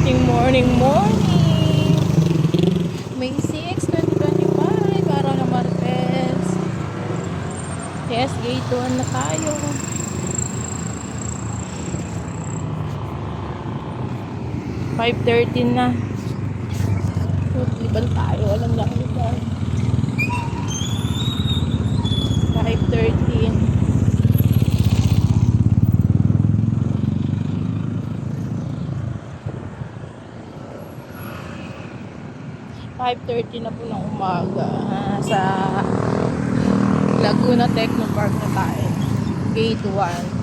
ating morning morning. May 6, 2025, araw ng Martes. Yes, gate 1 na tayo. Five thirteen na. Liban tayo, walang lakitan. Five 5.30 na po ng umaga sa Laguna Technopark na tayo. Gate 1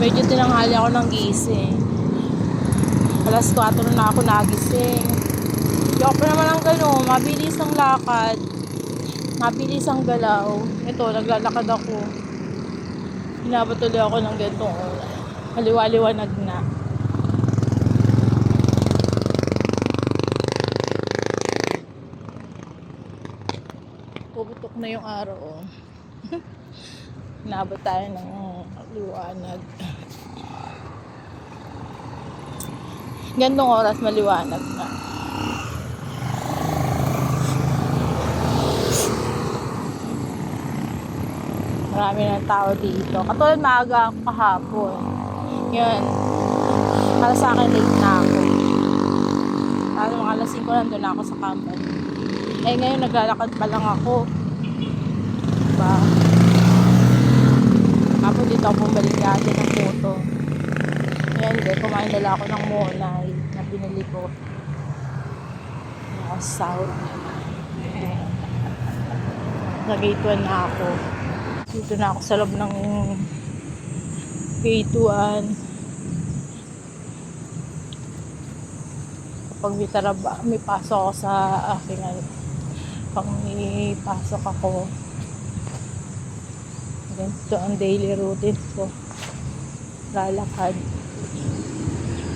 medyo tinanghali ako ng gising. Alas 4 na ako nagising. Hindi ako naman ang gano'n. Mabilis ang lakad. Mabilis ang galaw. Ito naglalakad ako. Inabot ulit ako ng ganitong haliwa-liwanag na na yung araw. Oh. Hinabot tayo ng liwanag. Gantong oras maliwanag na. Marami ng tao dito. Katulad maaga ako kahapon. Yun. Para sa akin late na ako. Para mga alas 5 nandun na ako sa company. Eh ngayon naglalakad pa lang ako. Diba? Tapos dito ako bumalik natin ng photo. Ayan, hindi. Kumain nila ako ng monay na binili ko. Gate 1 na ako. Dito na ako sa loob ng gate 1. Kapag may taraba, may pasok ako sa aking ano, pag may pasok ako, ganito ang daily routine ko. Lalakad.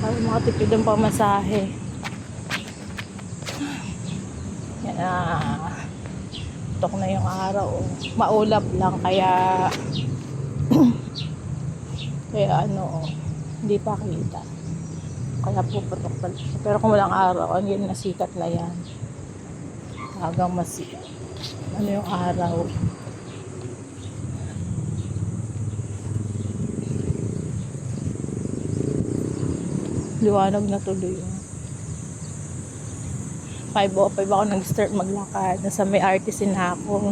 Para makatipid ang pamasahe. Yan ah. Tok na yung araw. Maulap lang kaya kaya ano hindi pa kita. Kaya puputok pa. Pero kung walang araw, ang yun nasikat na yan. Hanggang masikat. Ano yung araw? Liwanag na tuloy. oh. 5.05 ako nag-start maglakad. Nasa may artisan na ako.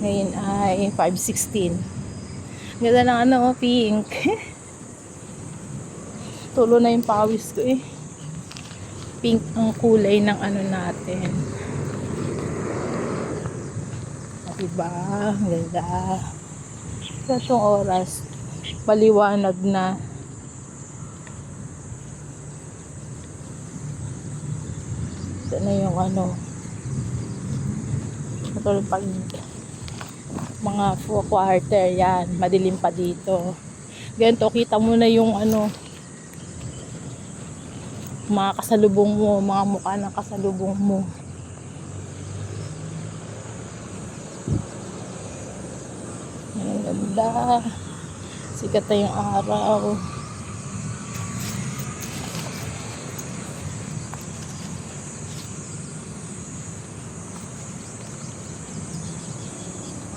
Ngayon ay 5.16. Ganda ng ano, pink. Tulo na yung pawis ko eh. Pink ang kulay ng ano natin. Diba? Ang Ganda. Sa oras, paliwanag na. Ito na yung ano. Katulad pag mga four quarter yan. Madilim pa dito. Ganito, kita mo na yung ano mga kasalubong mo, mga mukha ng kasalubong mo. Ang ganda. Sikat na yung araw.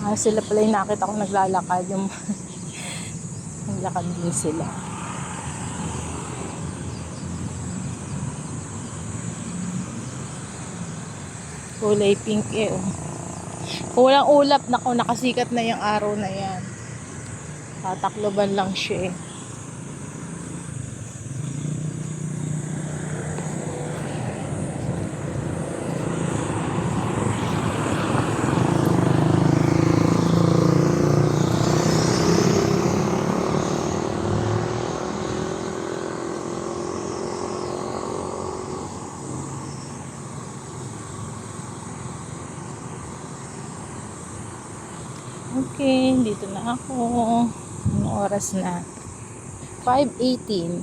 Ah, sila pala yung nakita ko naglalakad. Yung naglakad din sila. Kulay pink eh. Oh. Kung walang ulap, nako, nakasikat na yung araw na yan. Tatakloban lang siya eh. Okay, dito na ako. Anong oras na? 5.18.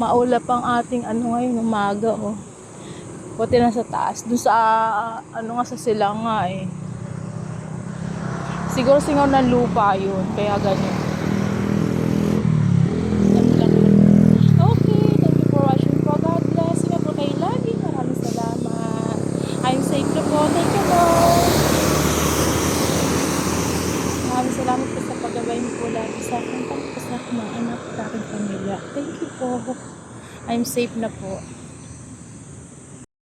Maulap ang ating ano ngayon, umaga oh. Buti na sa taas. Doon sa, ano nga sa sila nga eh. Siguro singaw ng lupa yun. Kaya ganyan. Mga anak, sa aking pamilya. Thank you po. I'm safe na po.